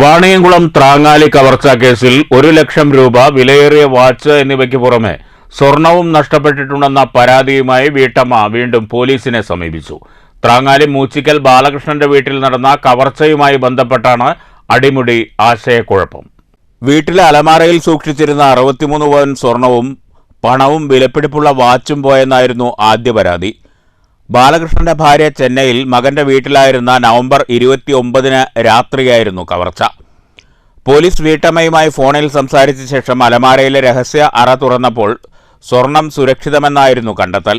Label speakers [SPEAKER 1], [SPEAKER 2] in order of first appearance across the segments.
[SPEAKER 1] വാണിയംകുളം ത്രാങ്ങാലി കവർച്ചാ കേസിൽ ഒരു ലക്ഷം രൂപ വിലയേറിയ വാച്ച് എന്നിവയ്ക്ക് പുറമെ സ്വർണവും നഷ്ടപ്പെട്ടിട്ടുണ്ടെന്ന പരാതിയുമായി വീട്ടമ്മ വീണ്ടും പോലീസിനെ സമീപിച്ചു. ത്രാങ്ങാലി മൂച്ചിക്കൽ ബാലകൃഷ്ണന്റെ വീട്ടിൽ നടന്ന കവർച്ചയുമായി ബന്ധപ്പെട്ടാണ് അടിമുടി ആശയക്കുഴപ്പം. വീട്ടിലെ അലമാരയിൽ സൂക്ഷിച്ചിരുന്ന അറുപത്തിമൂന്ന് പവൻ സ്വർണവും പണവും വിലപിടിപ്പുള്ള വാച്ചും പോയെന്നായിരുന്നു ആദ്യ പരാതി. ബാലകൃഷ്ണന്റെ ഭാര്യ ചെന്നൈയിൽ മകന്റെ വീട്ടിലായിരുന്ന നവംബർ ഇരുപത്തി ഒമ്പതിന് രാത്രിയായിരുന്നു കവർച്ച. പോലീസ് വീട്ടമ്മയുമായി ഫോണിൽ സംസാരിച്ച ശേഷം അലമാരയിലെ രഹസ്യ അറ തുറന്നപ്പോൾ സ്വർണം സുരക്ഷിതമെന്നായിരുന്നു കണ്ടെത്തൽ.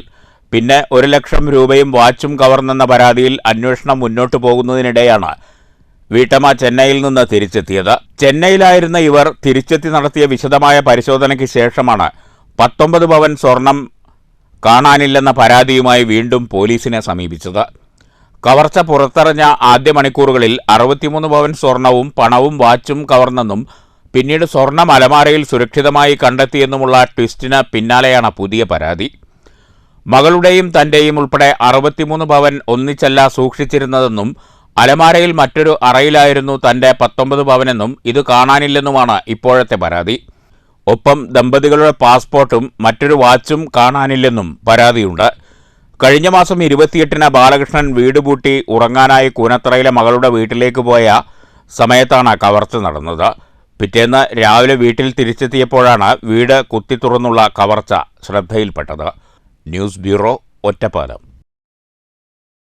[SPEAKER 1] പിന്നെ ഒരു ലക്ഷം രൂപയും വാച്ചും കവർന്നെന്ന പരാതിയിൽ അന്വേഷണം മുന്നോട്ടു പോകുന്നതിനിടെയാണ് വീട്ടമ്മ ചെന്നൈയിൽ നിന്ന് തിരിച്ചെത്തിയത്. ചെന്നൈയിലായിരുന്ന ഇവർ തിരിച്ചെത്തി നടത്തിയ വിശദമായ പരിശോധനയ്ക്ക് ശേഷമാണ് പത്തൊമ്പത് പവൻ സ്വർണം കാണാനില്ലെന്ന പരാതിയുമായി വീണ്ടും പോലീസിനെ സമീപിച്ചത്. കവർച്ച പുറത്തറിഞ്ഞ ആദ്യ മണിക്കൂറുകളിൽ അറുപത്തിമൂന്ന് പവൻ സ്വർണവും പണവും വാച്ചും കവർന്നെന്നും പിന്നീട് സ്വർണം അലമാരയിൽ സുരക്ഷിതമായി കണ്ടെത്തിയെന്നുമുള്ള ട്വിസ്റ്റിന് പിന്നാലെയാണ് പുതിയ പരാതി. മകളുടെയും തന്റെയും ഉൾപ്പെടെ അറുപത്തിമൂന്ന് പവൻ ഒന്നിച്ചല്ല സൂക്ഷിച്ചിരുന്നതെന്നും അലമാരയിൽ മറ്റൊരു അറയിലായിരുന്നു തന്റെ പത്തൊമ്പത് പവനെന്നും ഇത് കാണാനില്ലെന്നുമാണ് ഇപ്പോഴത്തെ പരാതി. ഒപ്പം ദമ്പതികളുടെ പാസ്പോർട്ടും മറ്റൊരു വാച്ചും കാണാനില്ലെന്നും പരാതിയുണ്ട്. കഴിഞ്ഞ മാസം ഇരുപത്തിയെട്ടിന് ബാലകൃഷ്ണൻ വീട് പൂട്ടി ഉറങ്ങാനായി കൂനത്തറയിലെ മകളുടെ വീട്ടിലേക്ക് പോയ സമയത്താണ് കവർച്ച നടന്നത്. പിറ്റേന്ന് രാവിലെ വീട്ടിൽ തിരിച്ചെത്തിയപ്പോഴാണ് വീട് കുത്തി തുറന്നുള്ള കവർച്ച ശ്രദ്ധയിൽപ്പെട്ടത്. News bureau Ottapalam.